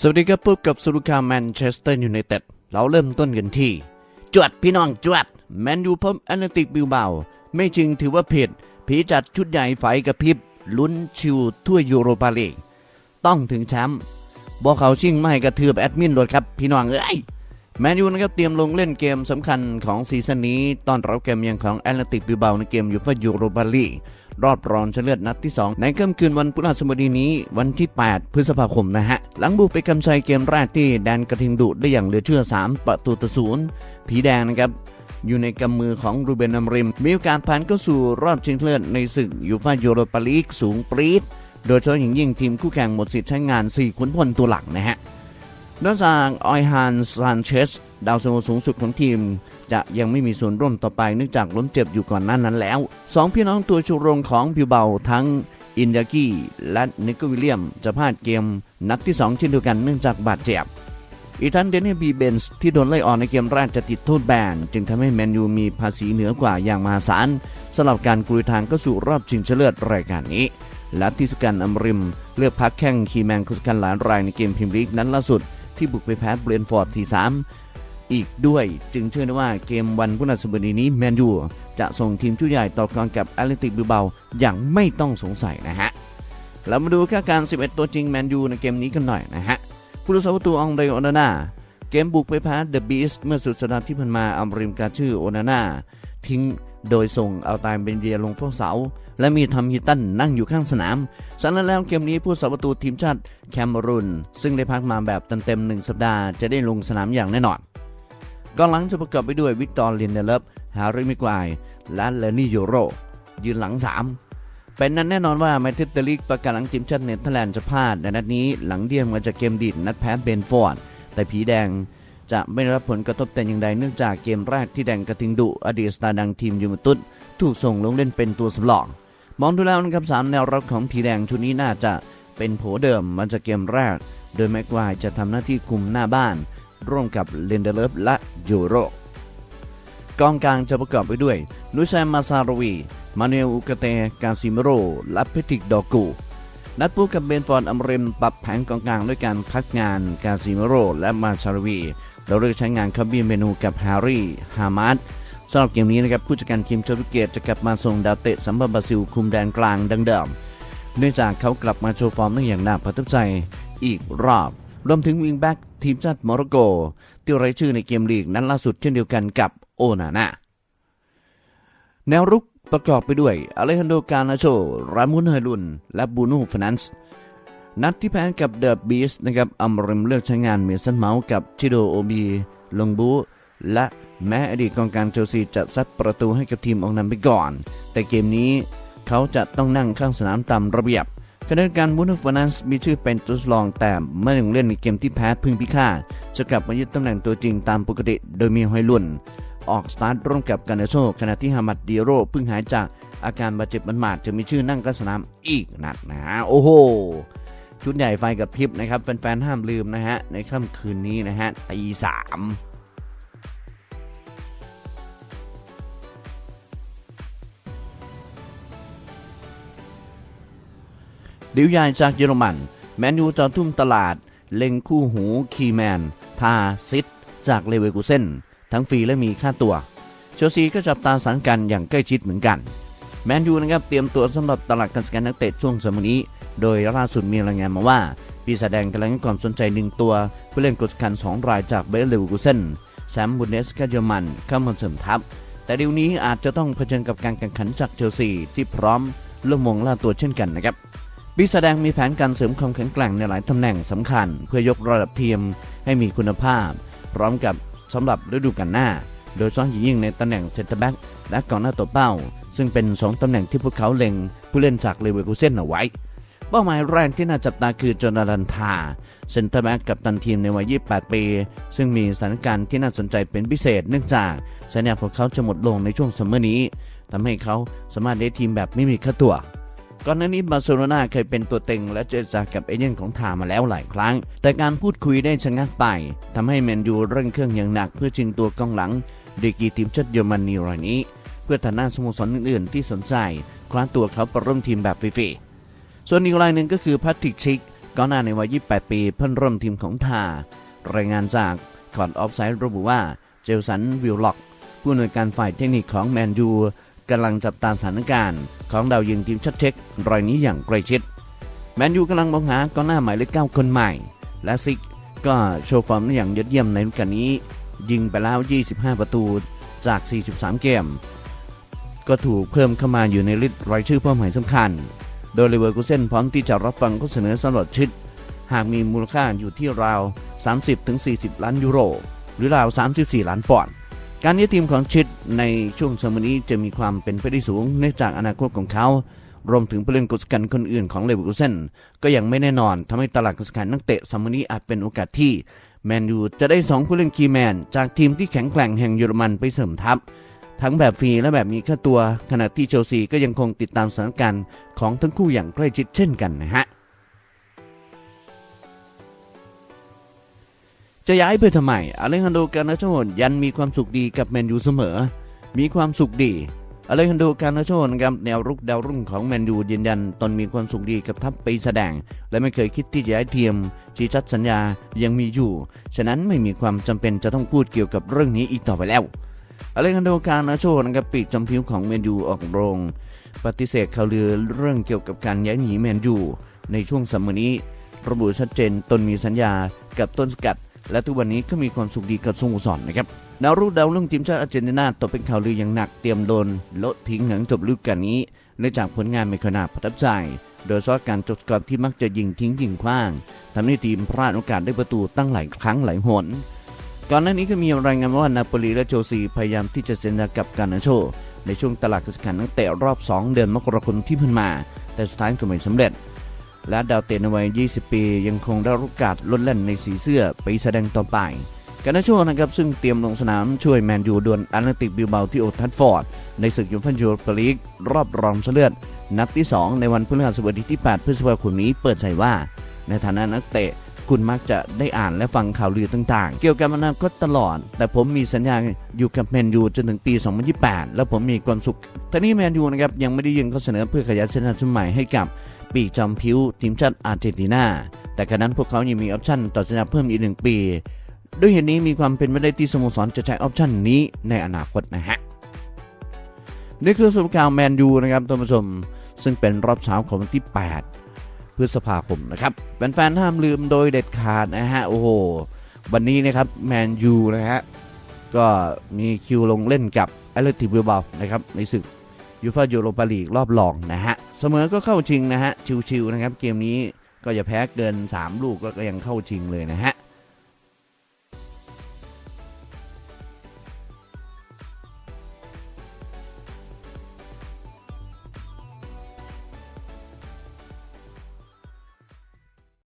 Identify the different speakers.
Speaker 1: สวัสดีครับพบกับสุรุคาแมนเชสเตอร์ยูไนเต็ดเราเริ่มต้นกันที่ จวดพี่น้องจวด แมนยูพบแอตเลติกบิวเบา ไม่จริงถือว่าผิด ผีจัดชุดใหญ่ไฟกระพริบ ลุ้นชิวทั่วยูโรปาลีกต้องถึงแชมป์บอกเขาชิ่งไม่กระเทือบแอดมินรถครับ พี่น้องเอ้ย แมนยูนะครับเตรียมลงเล่นเกมสำคัญของซีซั่นนี้ตอนรับเกมยังของแอตเลติกบิลเบาในเกมยูฟ่ายูโรปาลีกรอบรองชนะเลิศนัดที่ 2 ในค่ำคืนวันพฤหัสบดีนี้วันที่ 8 พฤษภาคมนะฮะ หลังบุกไปกำชัยเกมแรกที่แดนกระทิงดุได้อย่างเหลือเชื่อ 3 ประตูต่อศูนย์ผีแดงนะครับ อยู่ในกำมือของรูเบนอัมริม มีโอกาสผ่านเข้าสู่รอบชิงเลิศในศึกยูฟ่ายูโรปาลีกสูงปรีดโดยเฉพาะอย่างยิ่งทีมคู่แข่งหมดสิทธิ์ใช้งาน 4 ขุนพลตัวหลักนะฮะ นอกจากออยฮานซานเชสดาวซันโวสูงสุดของทีม จะยังไม่มีส่วนร่วมต่อไปเนื่องจากล้มเจ็บอยู่ก่อนหน้านั้นแล้วสองพี่น้องตัวชูโรงของบิวเบาทั้งอินยากิและนิโควิลเลียม จะพลาดเกมนัดที่ 2 เช่นเดียวกันเนื่องจากบาดเจ็บอีทั้งเดนนี่บีเบนส์ที่โดนไล่ออกในเกมแรกจะติดโทษแบน จึงทำให้แมนยูมีภาษีเหนือกว่าอย่างมหาศาลสำหรับการกลุยทางเข้าสู่รอบชิงชนะเลิศรายการนี้ และที่สุกันอัมริม เลือกพักแข่งคีแมนคุสกันหลายรายในเกมพรีเมียร์ลีกนั้นล่าสุด ที่บุกไปแพ้เบรนฟอร์ด4-3อีกด้วยจึงเชื่อได้ว่าเกมวันพฤหัสบดีนี้แมนยูจะส่งทีมชุดใหญ่ต่อกรกับแอตเลติกบิลเบาอย่างไม่ต้องสงสัยนะฮะเรามาดูค่าการ 11 ตัวจริงแมนยูในเกมนี้กันหน่อยนะฮะผู้รักษาประตูอองเดโอนาน่าเกมบุกไปแพ้เดอะบีสเมื่อสุดสัปดาห์ที่ผ่านมาอัมริมกาชื่อโอนาน่าทิ้ง โดยส่งเอาตายเบนเดียลงเฝ้าเสา และมีทอมฮิตตันนั่งอยู่ข้างสนามฉะนั้นแล้วเกมนี้ผู้สาประตูทีมชาติแคมรูนซึ่งได้พักมาแบบเต็มๆหนึ่งสัปดาห์จะได้ลงสนามอย่างแน่นอนกองหลังจะประกอบไปด้วยวิกตอร์ลินเดเลฟฮาริมิกวายและเลนี่โยโรยืนหลังสามเป็นนั้นแน่นอนว่าแมทธิสเตอร์ลิกประกาศหลังทีมชาติเนเธอร์แลนด์จะพลาดในนัดนี้หลังเดียมมาจากเกมดีดนัดแพ้เบนฟอร์ดแต่ผีแดง จะไม่ได้รับผลกระทบแต่อย่างใดเนื่องจากเกมแรกที่แดงกระทิงดุอดีตสตาร์ดังทีมยูเวนตุสถูกส่งลงเล่นเป็นตัวสำรอง มองดูแล้วนะครับสามแนวรับของผีแดงชุดนี้น่าจะเป็นโผเดิมมาจากเกมแรก โดยแม็กควายจะทำหน้าที่คุมหน้าบ้าน ร่วมกับเลนเดเลฟและโยโรกองกลางจะประกอบไปด้วยนุชัยมมาซาโรวีมาเนลอุกาเตกาซิเมโร และเพติกดอกูนัดพูกับเบนฟอร์ดอัมเรมปรับแผนกองกลางด้วยการพักงานกาซิเมโร และมาซาโรวี เราเลือกใช้งานคาบิเมนูกับแฮร์รี่ฮามาดสำหรับเกมนี้นะครับผู้จัดการทีมโชวิเกตจะกลับมาส่งดาวเตะสัมบับราซิลคุมแดนกลางดังเดิมเนื่องจากเขากลับมาโชว์ฟอร์มได้อย่างน่าประทับใจอีกรอบ รวมถึงวิงแบ็กทีมชาติโมร็อกโกที่ไร้ชื่อในเกมลีกนั้นล่าสุดเช่นเดียวกันกับโอนาน่าแนวรุกประกอบไปด้วยอเลฮันโด กานาโช รามุนเฮลุน และบูนูฟนันส์ นัดที่แพ้กับเดอะบีสนะครับอัมริมเลือกใช้งานเมสันเมาส์กับชิโดโอบีลงบูและแม้อดีตกองกางเชลซีจะซัดประตูให้กับทีมออกนำไปก่อน แต่เกมนี้เขาจะต้องนั่งข้างสนามตามระเบียบขณะเดียวกันบูนูฟนันส์มีชื่อเป็นตัวสำรองแต่เมื่อลงเล่นในเกมที่แพ้พึ่งพิฆาตจะกลับมายึดตำแหน่งตัวจริงตามปกติโดยมีฮอยลุนออกสตาร์ทร่วมกับกานาโชขณะที่ฮามัดเดียโรเพิ่งหายจากอาการบาดเจ็บมันหมาดจะมีชื่อนั่งกลางสนามอีกนัดนะโอ้โห ชุดใหญ่ไฟกับพริบนะครับแฟนๆห้ามลืมนะฮะในค่ำคืนนี้นะฮะตีสามดิวใหญ่จากเยอรมัน แมนยูจะทุ่มตลาด เล็งคู่หูคีแมน ทาซิดจากเลเวอร์กูเซนทั้งฟรีและมีค่าตัว เชลซีก็จับตาสถานการณ์อย่างใกล้ชิดเหมือนกัน แมนยูนะครับเตรียมตัวสำหรับตลาดการสแกนนักเตะช่วงสมัยนี้ โดยล่าสุดมีรายงานมาว่า ปีศาจแดงกำลังให้ความสนใจหนึ่งตัว ผู้เล่นกดคัน2รายจากเบลเลวกูเซนแชมบุนเดสกาเยอรมันเข้ามาเสริมทัพ แต่เดี๋ยวนี้อาจจะต้องเผชิญกับการแข่งขันจากเชลซีที่พร้อมล่วงมงล่าตัวเช่นกันนะครับปีศาจแดงมีแผนการเสริมความแข็งแกร่งในหลายตำแหน่งสำคัญ เพื่อยกระดับทีมให้มีคุณภาพ พร้อมกับสำหรับฤดูกาลหน้า โดยเฉพาะอย่างยิ่งในตำแหน่งเซนเตอร์แบ็กและกองหน้าตัวเป้า ซึ่งเป็น 2ตำแหน่งที่พวกเขาเล็งผู้เล่นจากเลเวอร์คูเซนเอาไว้ เป้าหมายแรกที่น่าจับตาคือโจนาธันทาเซนเตอร์แบ็กกับตันทีมในวัย 28 ปี ซึ่งมีสถานการณ์ที่น่าสนใจเป็นพิเศษเนื่องจากสัญญาของเขาจะหมดลงในช่วงซัมเมอร์นี้ทำให้เขาสามารถได้ทีมแบบไม่มีค่าตัวก่อนหน้านี้บาร์เซโลนาเคยเป็นตัวเต็งและเจรจากับเอเย่นของทามาแล้วหลายครั้ง แต่การพูดคุยได้ชะงักไปทำให้แมนยูเร่งเครื่องอย่างหนักเพื่อชิงตัวกองหลังเดกีทีมชาติเยอรมนีรายนี้ เพื่อฐานะสโมสรอื่นๆ ที่สนใจ คว้าตัวเขาไปร่วมทีมแบบฟรีๆ ส่วนอีกรายหนึ่งก็คือแพทริกชิกก้อนหน้าในวัย 28 ปีเพิ่นร่วมทีมของทารายงานจากคอนออฟไซด์ระบุว่าเจลสันวิลล็อกผู้อำนวยการฝ่ายเทคนิคของแมนยูกำลังจับตาสถานการณ์ของดาวยิงทีมชัดเช็ครายนี้อย่างใกล้ชิด แมนยูกำลังมองหากองหน้าหมายเลขเก้าคนใหม่ และซิกก็โชว์ฟอร์มอย่างยอดเยี่ยมในฤดูกาลนี้ ยิงไปแล้ว 25 ประตูจาก 43 เกม ก็ถูกเพิ่มเข้ามาอยู่ในลิสต์รายชื่อเป้าหมายสำคัญ โดยเลเวอร์คูเซนพร้อมที่จะรับฟังข้อเสนอสำหรับชิด หากมีมูลค่าอยู่ที่ราว 30-40 ล้านยูโร หรือราว 34 ล้านปอนด์การย้ายทีมของชิดในช่วงสมัยนี้จะมีความเป็นไปได้สูงเนื่องจากอนาคตของเขารวมถึงผู้เล่นกุศกันคนอื่นของเลเวอร์คูเซนก็ยังไม่แน่นอนทำให้ตลาดกุศกันนักเตะสมัยนี้อาจเป็นโอกาสที่แมนยูจะได้สองผู้เล่นคีย์แมน จากทีมที่แข็งแกร่งแห่งเยอรมันไปเสริมทัพ ทั้งแบบฟรีและแบบมีค่าตัว ขณะที่เชลซีก็ยังคงติดตามสถานการณ์ของทั้งคู่อย่างใกล้ชิดเช่นกันนะฮะ จะย้ายไปทำไมอเลฮันโดกานาโชยันมีความสุขดีกับแมนยูเสมอ มีความสุขดีอเลฮันโดกานาโชนะครับแนวรุกดาวรุ่งของแมนยูยืนยันตนมีความสุขดีกับทัพปีแสดง และไม่เคยคิดที่จะย้ายทีมชี้ชัดสัญญายังมีอยู่ ฉะนั้นไม่มีความจำเป็นจะต้องพูดเกี่ยวกับเรื่องนี้อีกต่อไปแล้ว อเลคันโดกานาโชนะครับปีกจำพิวของแมนยูออกโรง ปฏิเสธข่าวลือเรื่องเกี่ยวกับการย้ายหนีแมนยูในช่วงสัมัยนี้ ระบุชัดเจนตนมีสัญญากับต้นสกัด และทุกวันนี้ก็มีความสุขดีกับสโมสรนนะครับดาวรุ่งดาวรุ่งทีมชาติอาร์เจนตินาตกเป็นข่าวลืออย่างหนักเตรียมโดนละทิ้งหลังจบฤดูกาลนี้เนื่องจากผลงานไม่ขนาดประทับใจโดยเฉพาะการจดสกอร์ที่มักจะยิงทิ้งยิงขว้างทำให้ทีมพลาดโอกาสได้ประตูตั้งหลายครั้งหลายหน ก่อนหน้านี้ก็มีรายงานว่านาโปลีและโจซีพยายามที่จะเซ็นสัญญากับการนาโช ในช่วงตลาดกระขันนักเตะรอบ 2 เดือนมกราคมที่ผ่านมา แต่สุดท้ายก็ไม่สำเร็จ และดาวเตะในวัย 20 ปี ยังคงได้รับโอกาสลดเล่นในสีเสื้อไปแสดงต่อไปกานาโชนะครับซึ่งเตรียมลงสนามช่วยแมนยูดวลแอตเลติกบิลเบาที่โอทัฟฟอร์ด ในศึกยูฟ่ายูโรปลีกรอบรองชนะเลิศนัดที่ 2 ในวันพฤหัสบดีที่ 8 พฤษภาคมนี้เปิดใจว่า ในฐานะนักเตะ คุณมักจะได้อ่านและฟังข่าวลือต่างๆ เกี่ยวกับอนาคตตลอด แต่ผมมีสัญญาอยู่กับแมนยูจนถึงปี 2028 แล้วผมมีความสุขท่นี้แมนยูนะครับยังไม่ได้ยื่นข้อเสนอเพื่อขยายสัญญาสมัยให้กับปีจอมผิวทีมชาติอาร์เจนตินา แต่ขณะนั้นพวกเขายังมีออปชั่นต่อสัญญาเพิ่มอีกหนึ่งปี ด้วยเหตุนี้มีความเป็นไปได้ที่สโมสรจะใช้ออปชั่นนี้ในอนาคตนะฮะนี่คือสรุปข่าวแมนยูนะครับท่านผู้ชม ซึ่งเป็นรอบเช้าของวันที่ 8 พฤษภาคมนะครับแฟนๆห้ามลืมโดยเด็ดขาดนะฮะโอ้โหวันนี้นะครับแมนยูนะฮะก็มีคิวลงเล่นกับแอตเลติกบิลบานะครับในศึกยูฟ่ายูโรปาลีกรอบรองนะฮะเสมอก็เข้าชิงนะฮะชิวๆนะครับเกมนี้ก็อย่าแพ้เกิน 3 ลูกก็ยังเข้าชิงเลยนะฮะ